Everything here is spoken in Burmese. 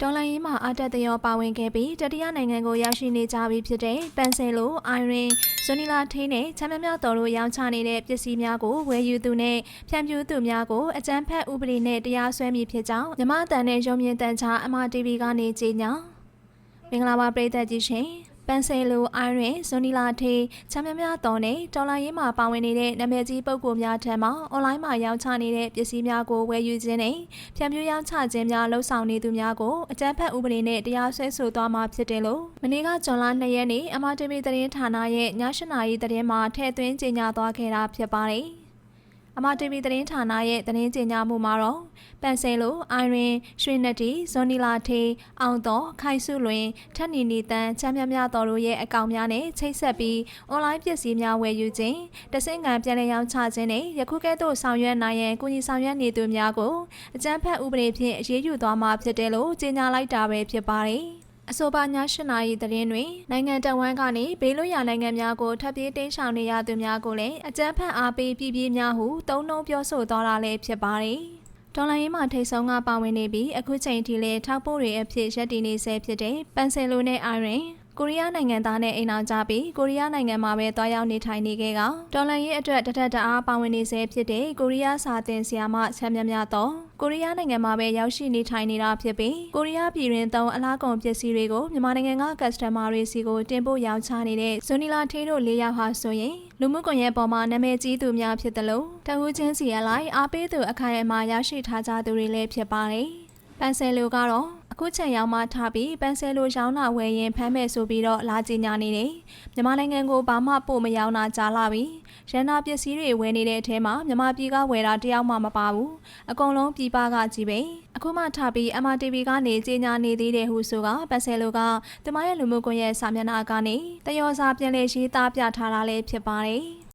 ဒေါ်လာရင်းမှာအတက်တရောပါဝင်ခဲ့ပြီးတတိယနိုင်ငံကိုရောက်ရှိနေကြပြီဖြစ်တဲ့ပန်ဆယ်လိုအိုင်ရင်ဇွန်နီလာထေးနဲ့ချမ်းမြမြတော်တို့ရောင်းချနေတဲ့ပစ္စည်းများကိုဝယ်ယူသူနဲ့ဖြန့်ဖြူးသူများကိုအကြမ်းဖက်ဥပဒေနဲ့တရားစွဲမည်ဖြစ်ကြောင်းမြမအတန်နဲ့ရုံမြင့်တန်ချာအမ TV ကနေကြေညာမင်္ဂလာပါပရိသတ်ကြီးရှင် ပန်ဆယ်လိုအိုင်ရင်ဇွန်နီလာထေးချမ်းမြမြတော်နဲ့ဒေါ်လာရင်းမှာပါဝင်နေတဲ့နာမည်ကြီးပုဂ္ဂိုလ်များထံမှအွန်လိုင်းမှာရောင်းချနေတဲ့ပစ္စည်းများကိုဝယ်ယူခြင်းနဲ့ဖြန့်ဖြူးရောင်းချခြင်းများလှုပ်ဆောင်နေသူများကိုအကြမ်းဖက်ဥပဒေနဲ့တရားစွဲဆိုသွားမှာဖြစ်တယ်လို့မနေ့ကဇွန်လ2ရက်နေ့အမတီဗီသတင်းဌာနရဲ့ည8နာရီသတင်းမှာထည့်သွင်းကြေညာသွားခဲ့တာဖြစ်ပါတယ်။ အမတီဗီသတင်းဌာနရဲ့သတင်းကြေညာမှုမှာတော့ပန်ဆယ်လိုအိုင်ရင်ရွှေနက်တီဇွန်နီလာထေးအောင်တော်ခိုင်စုလွင်ထက်နီနီတန်ချမ်းမြမြတော်တို့ရဲ့အကောင့်များနဲ့ချိတ်ဆက်ပြီးအွန်လိုင်းပစ္စည်းများဝယ်ယူခြင်းတဆင့်ခံပြန်လည်ရောင်းချခြင်းနဲ့ယခုကဲ့သို့ဆောင်ရွက်နိုင်ရန်ကူညီဆောင်ရွက်နေသူများကိုအကြမ်းဖက်ဥပဒေဖြင့်အရေးယူသွားမှာဖြစ်တယ်လို့ကြေညာလိုက်တာပဲဖြစ်ပါတယ်။ အဆိုပါည၈နာရီသတင်းတွင်နိုင်ငံတော်ဝန်ကနေဘေးလွတ်ရာနိုင်ငံများကိုထပ်ပြေးတင်းရှောင်နေရသူများကိုလည်းအကြမ်းဖက်အားပေးပြည်ပြည်များဟုသုံးနှုံပြောဆိုသွားတာလည်းဖြစ်ပါတယ်။ဒေါ်လာရင်းမှာထိတ်ဆုံးကပါဝင်နေပြီးအခုချိန်ထိလည်းထောက်ပို့တွေအဖြစ်ရပ်တည်နေဆဲဖြစ်တဲ့ပန်ဆယ်လိုနဲ့အိုင်ရင် ကိုရီးယားနိုင်ငံသားနဲ့အိမ်အောင်ကြပြီးကိုရီးယားနိုင်ငံမှာပဲတွားရောက်နေထိုင်နေခဲ့ကဒေါ်လာရဲ့အတွက်တထက်တအားပါဝင်နေဆဲဖြစ်တဲ့ကိုရီးယားစာသင်ဆရာမဆမ်မြမြတော့ကိုရီးယားနိုင်ငံမှာပဲရောက်ရှိနေထိုင်နေတာဖြစ်ပြီးကိုရီးယားပြည်တွင်းသုံးအလားကုန်ပစ္စည်းတွေကိုမြန်မာနိုင်ငံကကတ်စတမာတွေစီကိုတင်ပို့ရောင်းချနေတဲ့ဇွန်နီလာထေးတို့၄ယောက်ဟာဆိုရင်လူမှုကွန်ရက်ပေါ်မှာနာမည်ကြီးသူများဖြစ်တယ်လို့တဟူးချင်းစီအလိုက်အားပေးသူအခိုင်အမာရရှိထားကြသူတွေလည်းဖြစ်ပါတယ်ပန်ဆယ်လိုကတော့ အခုချိန်ရောက်မှထားပြီးပန်ဆယ်လိုရောင်းတာဝယ်ရင်ဖမ်းမဲ့ဆိုပြီးတော့လာကြီးညာနေတယ်မြန်မာနိုင်ငံကိုဘာမှပို့မရောင်းတာကြားလာပြီရန်နာပစ္စည်းတွေဝယ်နေတဲ့အထဲမှာမြန်မာပြည်ကဝယ်တာတယောက်မှမပါဘူးအကုန်လုံးပြည်ပကကြီးပဲအခုမှထားပြီး MRTV ကနေကြီးညာနေသေးတယ်ဟုဆိုကပန်ဆယ်လိုကသူမရဲ့လူမှုကွန်ရက်စာမျက်နှာကနေတယောစာပြန်လည်ရေးသားပြထားတာလည်းဖြစ်ပါတယ်